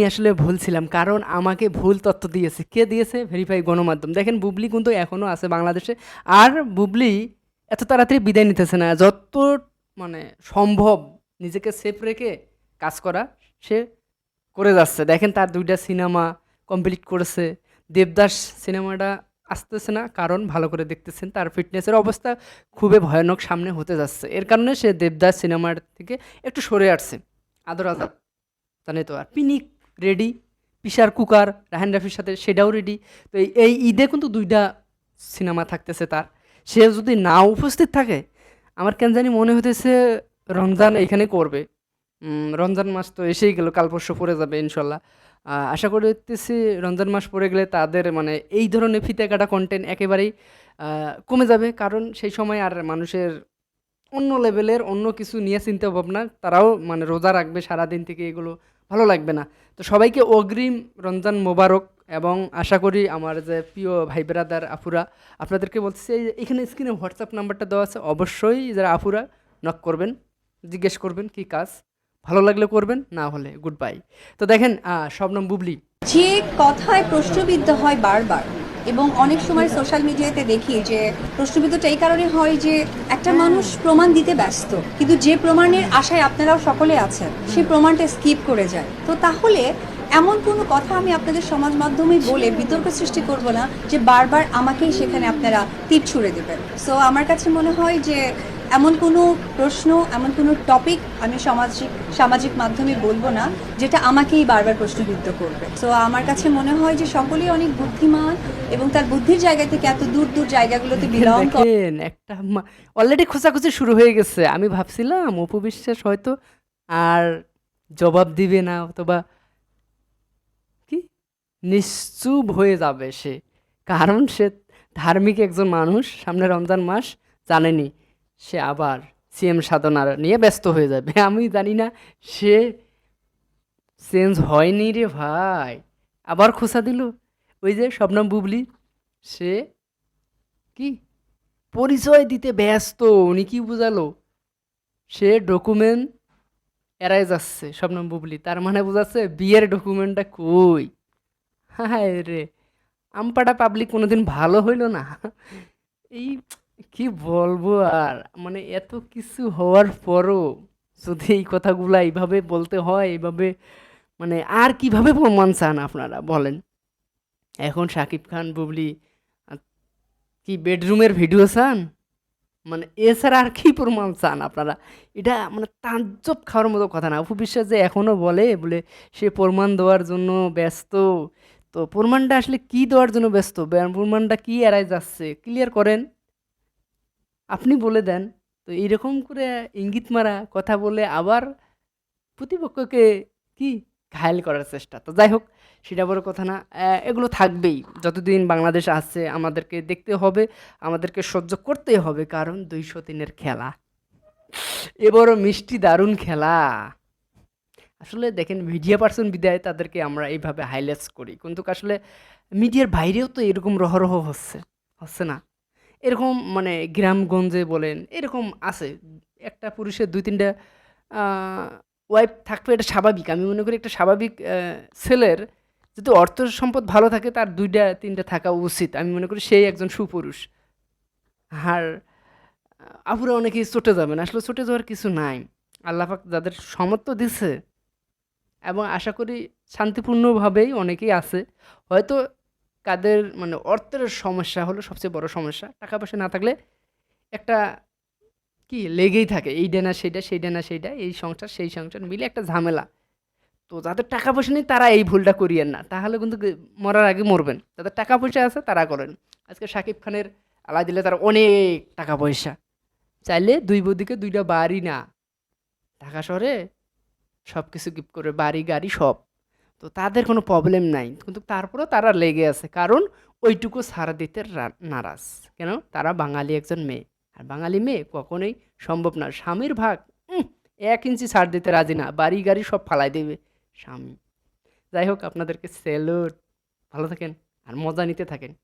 আমি আসলে ভুল ছিলাম, কারণ আমাকে ভুল তথ্য দিয়েছে। কে দিয়েছে? ভেরিফাই গণমাধ্যম। দেখেন, বুবলি কিন্তু এখনও আছে বাংলাদেশে। আর বুবলি এত তাড়াতাড়ি বিদায় নিতেছে না। যত মানে সম্ভব নিজেকে সেফ রেখে কাজ করা সে করে যাচ্ছে। দেখেন, তার দুইটা সিনেমা কমপ্লিট করেছে। দেবদাস সিনেমাটা আসতেছে না, কারণ ভালো করে দেখতেছেন, তার ফিটনেসের অবস্থা খুবই ভয়ানক সামনে হতে যাচ্ছে। এর কারণে সে দেবদাস সিনেমার থেকে একটু সরে আসছে। আদর আজাদ জানে তো, আর পিনিক রেডি পিসার কুকার রাহান রাফির সাথে সেটাও রেডি তো এই- ঈদে কিন্তু দুইটা সিনেমা থাকতেছে তার। সে যদি না উপস্থিত থাকে, আমার কেন জানি মনে হতেছে রমজান এখানে করবে। রমজান মাস তো এসেই গেল, কাল পরশু পড়ে যাবে ইনশাল্লাহ। আশা করতেছি রমজান মাস পড়ে গেলে তাদের মানে এই ধরনের ফিতে কাটা কন্টেন্ট একেবারেই কমে যাবে। কারণ সেই সময় আর মানুষের অন্য লেভেলের অন্য কিছু নিয়ে চিন্তা ভাবনা তারাও মানে রোজা রাখবে সারাদিন থেকে এগুলো ভালো লাগবে না। তো সবাইকে অগ্রিম রমজান মোবারক এবং আশা করি আমার যে প্রিয় ভাই বেরাদার আফুরা, আপনাদেরকে বলতেছি, এই এখানে স্ক্রিনে হোয়াটসঅ্যাপ নাম্বারটা দেওয়া আছে, অবশ্যই যারা আফুরা নক করবেন, জিজ্ঞেস করবেন কি কাজ, ভালো লাগলে করবেন, না হলে গুড বাই তো দেখেন সব নাম বুবলি। যে কথায় প্রশ্নবিদ্ধ হয় বারবার এবং অনেক সময় সোশ্যাল মিডিয়াতে দেখি যে প্রশ্নবিদ্ধটা এই কারণে হয় যে একটা মানুষ প্রমাণ দিতে ব্যস্ত, কিন্তু যে প্রমাণের আশায় আপনারাও সকলে আছেন সেই প্রমাণটা স্কিপ করে যায়। তো তাহলে এমন কোনো কথা আমি আপনাদের সমাজ মাধ্যমে বলে বিতর্ক সৃষ্টি করব না যে বারবার আমাকেই সেখানে আপনারা তীর ছুড়ে দেবেন। সো আমার কাছে মনে হয় যে এমন কোনো প্রশ্ন এমন কোনো টপিক আমি সামাজিক সামাজিক মাধ্যমে বলব না যেটা আমাকেই বারবার প্রশ্নবিদ্ধ করবে। তো আমার কাছে মনে হয় যে সকলেই অনেক বুদ্ধিমান এবং তার বুদ্ধির জায়গা থেকে এত দূর দূর জায়গাগুলোতে বিলং দেখেন একটা অলরেডি খোঁচাখুচি শুরু হয়ে গেছে। আমি ভাবছিলাম অপু বিশ্বাস হয়তো আর জবাব দিবে না অথবা কি? নিশ্চুপ হয়ে যাবে সে। কারণ সে ধার্মিক একজন মানুষ সামনে রমজান মাস জানেনি। সে আবার সিএম সাধনার নিয়ে ব্যস্ত হয়ে যাবে। আমি জানি না সে চেঞ্জ হয়নি রে ভাই। আবার খোঁচা দিল। ওই যে শবনম বুবলি, সে কি? পরিচয় দিতে ব্যস্ত, উনি কি বোঝালো? সে ডকুমেন্ট এড়াই যাচ্ছে স্বপ্নম বুবলি। তার মানে বোঝাচ্ছে বিয়ের ডকুমেন্টটা কই? হায় রে আমপাটা পাবলিক কোনোদিন ভালো হইল না। এই কি বলব আর? মানে এত কিছু হওয়ার পরও যদি এই কথাগুলো এইভাবে বলতে হয়, এইভাবে মানে আর কীভাবে প্রমাণ চান আপনারা, বলেন? এখন শাকিব খান, বুবলি কি বেডরুমের ভিডিও চান? মানে এছাড়া আর কি প্রমাণ চান আপনারা? এটা মানে তাজ্জব খাওয়ার মতো কথা না। বিশ্বাস যে এখনও বলে বলে সে প্রমাণ দেওয়ার জন্য ব্যস্ত। তো প্রমাণটা আসলে কি দেওয়ার জন্য ব্যস্ত? প্রমাণটা কি এড়াই যাচ্ছে? ক্লিয়ার করেন। আপনি বলে দেন। তো এইরকম করে ইঙ্গিত মারা, কথা বলে আবার প্রতিপক্ষকে কি ঘায়েল করার চেষ্টা। তো যাই হোক, সেটা বড় কথা না। এগুলো থাকবেই। যতদিন বাংলাদেশ আছে, আমাদেরকে দেখতে হবে, আমাদেরকে সহ্য করতে হবে, কারণ দুইশো তিনের খেলা। এবারও মিষ্টি, দারুণ খেলা। আসলে দেখেন মিডিয়া পার্সন বিদায় তাদেরকে আমরা এইভাবে হাইলাইটস করি। কিন্তু আসলে মিডিয়ার বাইরেও তো এরকম রহরহ হচ্ছে হচ্ছে না। এরকম মানে গ্রামগঞ্জে বলেন, এরকম আছে। একটা পুরুষের দুই তিনটা ওয়াইফ থাকবে, এটা স্বাভাবিক। আমি মনে করি একটা স্বাভাবিক ছেলের যদি অর্থ সম্পদ ভালো থাকে, তার দুইটা, তিনটা থাকা উচিত। আমি মনে করি সেই একজন সুপুরুষ। আর, আপুরা অনেকেই চটে যাবেন। আসলে চটে যাওয়ার কিছু নাই। আল্লাপাক যাদের সমর্থ দিছে, এবং আশা করি শান্তিপূর্ণভাবেই অনেকেই আছে। হয়তো কাদের মানে অর্থের সমস্যা হলো সবচেয়ে বড় সমস্যা। টাকা পয়সা না থাকলে একটা কি লেগেই থাকে, এই ডেনা সেইটা, সেই ডেনা সেইটা, এই সংসার, সেই সংসার মিলে একটা ঝামেলা। তো যাদের টাকা পয়সা নেই তারা এই ভুলটা করিয়েন না। তাহলে কিন্তু মরার আগে মরবেন। যাদের টাকা পয়সা আছে তারা করেন। আজকে শাকিব খানের আলা দিলে তার অনেক টাকা পয়সা। চাইলে দুই বদিকে দুইটা বাড়ি না। ঢাকা শহরে সব কিছু গিফট করে, বাড়ি, গাড়ি, সব। তো তাদের কোনো প্রবলেম নাই। কিন্তু তারপরেও তারা লেগে আছে। কারণ ওইটুকু সারা দিতে নারাজ। কেন? তারা বাঙালি একজন মেয়ে। আর বাঙালি মেয়ে কখনোই সম্ভব না। স্বামীর ভাগ এক ইঞ্চি ছাড় দিতে রাজি না। বাড়ি গাড়ি সব ফালাই দেবে স্বামী। যাই হোক, আপনাদেরকে স্যালুট ভালো থাকেন। আর মজা নিতে থাকেন।